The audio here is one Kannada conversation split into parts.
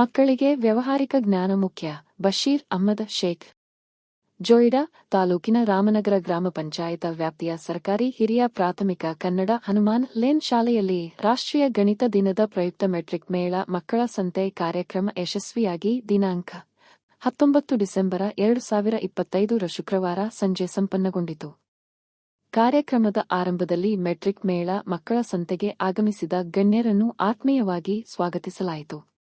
ಮಕ್ಕಳಿಗೆ ವ್ಯವಹಾರಿಕ ಜ್ಞಾನ ಮುಖ್ಯ. ಬಶೀರ್ ಅಹ್ಮದ್ ಶೇಖ್. ಜೋಯಿಡಾ ತಾಲೂಕಿನ ರಾಮನಗರ ಗ್ರಾಮ ಪಂಚಾಯತ ವ್ಯಾಪ್ತಿಯ ಸರ್ಕಾರಿ ಹಿರಿಯ ಪ್ರಾಥಮಿಕ ಕನ್ನಡ ಹನುಮಾನ್ ಲೇನ್ ಶಾಲೆಯಲ್ಲಿ ರಾಷ್ಟ್ರೀಯ ಗಣಿತ ದಿನದ ಪ್ರಯುಕ್ತ ಮೆಟ್ರಿಕ್ ಮೇಳ ಮಕ್ಕಳ ಸಂತೆ ಕಾರ್ಯಕ್ರಮ ಯಶಸ್ವಿಯಾಗಿ ದಿನಾಂಕ ಹತ್ತೊಂಬತ್ತು ಡಿಸೆಂಬರ ಎರಡು ಸಾವಿರ ಇಪ್ಪತ್ತೈದರ ಶುಕ್ರವಾರ ಸಂಜೆ ಸಂಪನ್ನಗೊಂಡಿತು. ಕಾರ್ಯಕ್ರಮದ ಆರಂಭದಲ್ಲಿ ಮೆಟ್ರಿಕ್ ಮೇಳ ಮಕ್ಕಳ ಸಂತೆಗೆ ಆಗಮಿಸಿದ ಗಣ್ಯರನ್ನು ಆತ್ಮೀಯವಾಗಿ ಸ್ವಾಗತಿಸಲಾಯಿತು.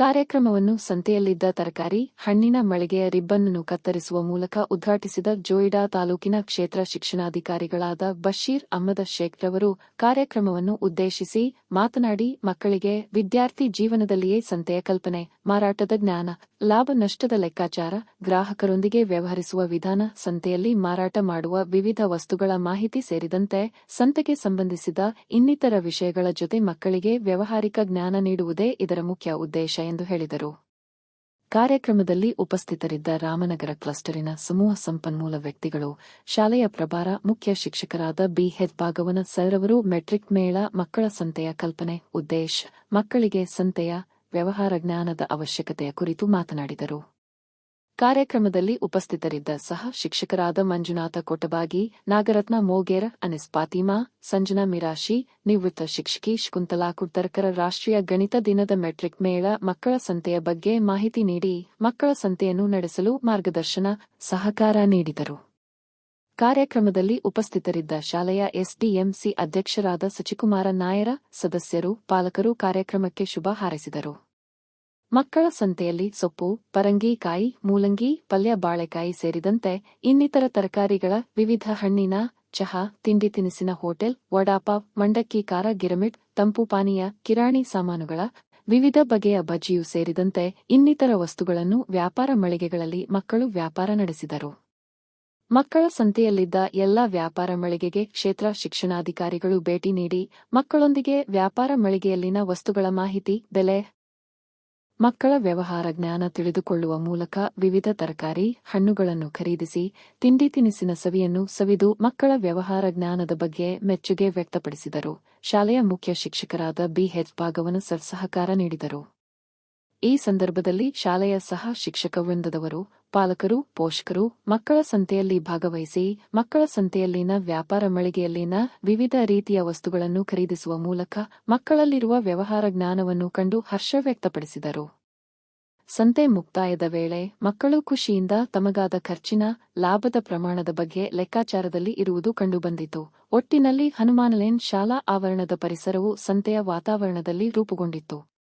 ಕಾರ್ಯಕ್ರಮವನ್ನು ಸಂತೆಯಲ್ಲಿದ್ದ ತರಕಾರಿ, ಹಣ್ಣಿನ ಮಳಿಗೆಯ ರಿಬ್ಬನ್ನನ್ನು ಕತ್ತರಿಸುವ ಮೂಲಕ ಉದ್ಘಾಟಿಸಿದ ಜೋಯಿಡಾ ತಾಲೂಕಿನ ಕ್ಷೇತ್ರ ಶಿಕ್ಷಣಾಧಿಕಾರಿಗಳಾದ ಬಶೀರ್ ಅಹ್ಮದ್ ಶೇಖ್ ರವರು ಕಾರ್ಯಕ್ರಮವನ್ನು ಉದ್ದೇಶಿಸಿ ಮಾತನಾಡಿ, ಮಕ್ಕಳಿಗೆ ವಿದ್ಯಾರ್ಥಿ ಜೀವನದಲ್ಲಿಯೇ ಸಂತೆಯ ಕಲ್ಪನೆ, ಮಾರಾಟದ ಜ್ಞಾನ, ಲಾಭ ನಷ್ಟದ ಲೆಕ್ಕಾಚಾರ, ಗ್ರಾಹಕರೊಂದಿಗೆ ವ್ಯವಹರಿಸುವ ವಿಧಾನ, ಸಂತೆಯಲ್ಲಿ ಮಾರಾಟ ಮಾಡುವ ವಿವಿಧ ವಸ್ತುಗಳ ಮಾಹಿತಿ ಸೇರಿದಂತೆ ಸಂತೆಗೆ ಸಂಬಂಧಿಸಿದ ಇನ್ನಿತರ ವಿಷಯಗಳ ಜೊತೆ ಮಕ್ಕಳಿಗೆ ವ್ಯವಹಾರಿಕ ಜ್ಞಾನ ನೀಡುವುದೇ ಇದರ ಮುಖ್ಯ ಉದ್ದೇಶ ಎಂದು ಹೇಳಿದರು. ಕಾರ್ಯಕ್ರಮದಲ್ಲಿ ಉಪಸ್ಥಿತರಿದ್ದ ರಾಮನಗರ ಕ್ಲಸ್ಟರಿನ ಸಮೂಹ ಸಂಪನ್ಮೂಲ ವ್ಯಕ್ತಿಗಳು, ಶಾಲೆಯ ಪ್ರಭಾರ ಮುಖ್ಯ ಶಿಕ್ಷಕರಾದ B. H. Bhagavan sir metric ಮೇಳ, ಮಕ್ಕಳ ಸಂತೆಯ ಕಲ್ಪನೆ, ಉದ್ದೇಶ, ಮಕ್ಕಳಿಗೆ ಸಂತೆಯ ವ್ಯವಹಾರ ಜ್ಞಾನದ ಅವಶ್ಯಕತೆಯ ಕುರಿತು ಮಾತನಾಡಿದರು. ಕಾರ್ಯಕ್ರಮದಲ್ಲಿ ಉಪಸ್ಥಿತರಿದ್ದ ಸಹ ಶಿಕ್ಷಕರಾದ ಮಂಜುನಾಥ ಕೊಟಬಾಗಿ, ನಾಗರತ್ನ ಮೋಗೇರ, ಅನಿಸ್ ಪಾತಿಮಾ, ಸಂಜನಾ ಮಿರಾಶಿ, ನಿವೃತ್ತ ಶಿಕ್ಷಕಿ ಶಕುಂತಲಾ ಕುರ್ತರ್ಕರ ರಾಷ್ಟ್ರೀಯ ಗಣಿತ ದಿನದ ಮೆಟ್ರಿಕ್ ಮೇಳ ಮಕ್ಕಳ ಸಂತೆಯ ಬಗ್ಗೆ ಮಾಹಿತಿ ನೀಡಿ ಮಕ್ಕಳ ಸಂತೆಯನ್ನು ನಡೆಸಲು ಮಾರ್ಗದರ್ಶನ, ಸಹಕಾರ ನೀಡಿದರು. ಕಾರ್ಯಕ್ರಮದಲ್ಲಿ ಉಪಸ್ಥಿತರಿದ್ದ ಶಾಲೆಯ ಎಸ್ಡಿಎಂಸಿ ಅಧ್ಯಕ್ಷರಾದ ಸಚಿಕುಮಾರ ನಾಯರ, ಸದಸ್ಯರು, ಪಾಲಕರು ಕಾರ್ಯಕ್ರಮಕ್ಕೆ ಶುಭ ಹಾರೈಸಿದರು. ಮಕ್ಕಳ ಸಂತೆಯಲ್ಲಿ ಸೊಪ್ಪು, ಪರಂಗಿಕಾಯಿ, ಮೂಲಂಗಿ, ಪಲ್ಯ, ಬಾಳೆಕಾಯಿ ಸೇರಿದಂತೆ ಇನ್ನಿತರ ತರಕಾರಿಗಳ ವಿವಿಧ ಹಣ್ಣಿನ, ಚಹಾ, ತಿಂಡಿ ತಿನಿಸಿನ ಹೋಟೆಲ್, ವಡಾಪಾವ್, ಮಂಡಕ್ಕಿ ಕಾರ ಗಿರಮಿಟ್, ತಂಪು ಪಾನೀಯ, ಕಿರಾಣಿ ಸಾಮಾನುಗಳ ವಿವಿಧ ಬಗೆಯ ಬಜ್ಜಿಯೂ ಸೇರಿದಂತೆ ಇನ್ನಿತರ ವಸ್ತುಗಳನ್ನು ವ್ಯಾಪಾರ ಮಳಿಗೆಗಳಲ್ಲಿ ಮಕ್ಕಳು ವ್ಯಾಪಾರ ನಡೆಸಿದರು. ಮಕ್ಕಳ ಸಂತೆಯಲ್ಲಿದ್ದ ಎಲ್ಲಾ ವ್ಯಾಪಾರ ಮಳಿಗೆಗೆ ಕ್ಷೇತ್ರ ಶಿಕ್ಷಣಾಧಿಕಾರಿಗಳು ಭೇಟಿ ನೀಡಿ ಮಕ್ಕಳೊಂದಿಗೆ ವ್ಯಾಪಾರ ಮಳಿಗೆಯಲ್ಲಿನ ವಸ್ತುಗಳ ಮಾಹಿತಿ, ಬೆಲೆ ಮಕ್ಕಳ ವ್ಯವಹಾರ ಜ್ಞಾನ ತಿಳಿದುಕೊಳ್ಳುವ ಮೂಲಕ ವಿವಿಧ ತರಕಾರಿ, ಹಣ್ಣುಗಳನ್ನು ಖರೀದಿಸಿ, ತಿಂಡಿ ತಿನಿಸಿನ ಸವಿಯನ್ನು ಸವಿದು ಮಕ್ಕಳ ವ್ಯವಹಾರ ಜ್ಞಾನದ ಬಗ್ಗೆ ಮೆಚ್ಚುಗೆ ವ್ಯಕ್ತಪಡಿಸಿದರು. ಶಾಲೆಯ ಮುಖ್ಯ ಶಿಕ್ಷಕರಾದ ಬಿ. ಹೆಚ್ ಭಾಗವನ ಸರ್ ಸಹಕಾರ ನೀಡಿದರು. ಈ ಸಂದರ್ಭದಲ್ಲಿ ಶಾಲೆಯ ಸಹ ಶಿಕ್ಷಕ ವೃಂದದವರು, ಪಾಲಕರು, ಪೋಷಕರು, ಮಕ್ಕಳ ಸಂತೆಯಲ್ಲಿ ಭಾಗವಹಿಸಿ, ಮಕ್ಕಳ ಸಂತೆಯಲ್ಲಿನ ವ್ಯಾಪಾರ ಮಳಿಗೆಯಲ್ಲಿನ ವಿವಿಧ ರೀತಿಯ ವಸ್ತುಗಳನ್ನು ಖರೀದಿಸುವ ಮೂಲಕ ಮಕ್ಕಳಲ್ಲಿರುವ ವ್ಯವಹಾರ ಜ್ಞಾನವನ್ನು ಕಂಡು ಹರ್ಷ ವ್ಯಕ್ತಪಡಿಸಿದರು. ಸಂತೆ ಮುಕ್ತಾಯದ ವೇಳೆ ಮಕ್ಕಳು ಖುಷಿಯಿಂದ ತಮಗಾದ ಖರ್ಚಿನ, ಲಾಭದ ಪ್ರಮಾಣದ ಬಗ್ಗೆ ಲೆಕ್ಕಾಚಾರದಲ್ಲಿ ಇರುವುದು ಕಂಡುಬಂದಿತು. ಒಟ್ಟಿನಲ್ಲಿ ಹನುಮಾನಲೇನ್ ಶಾಲಾ ಆವರಣದ ಪರಿಸರವು ಸಂತೆಯ ವಾತಾವರಣದಲ್ಲಿ ರೂಪುಗೊಂಡಿತ್ತು.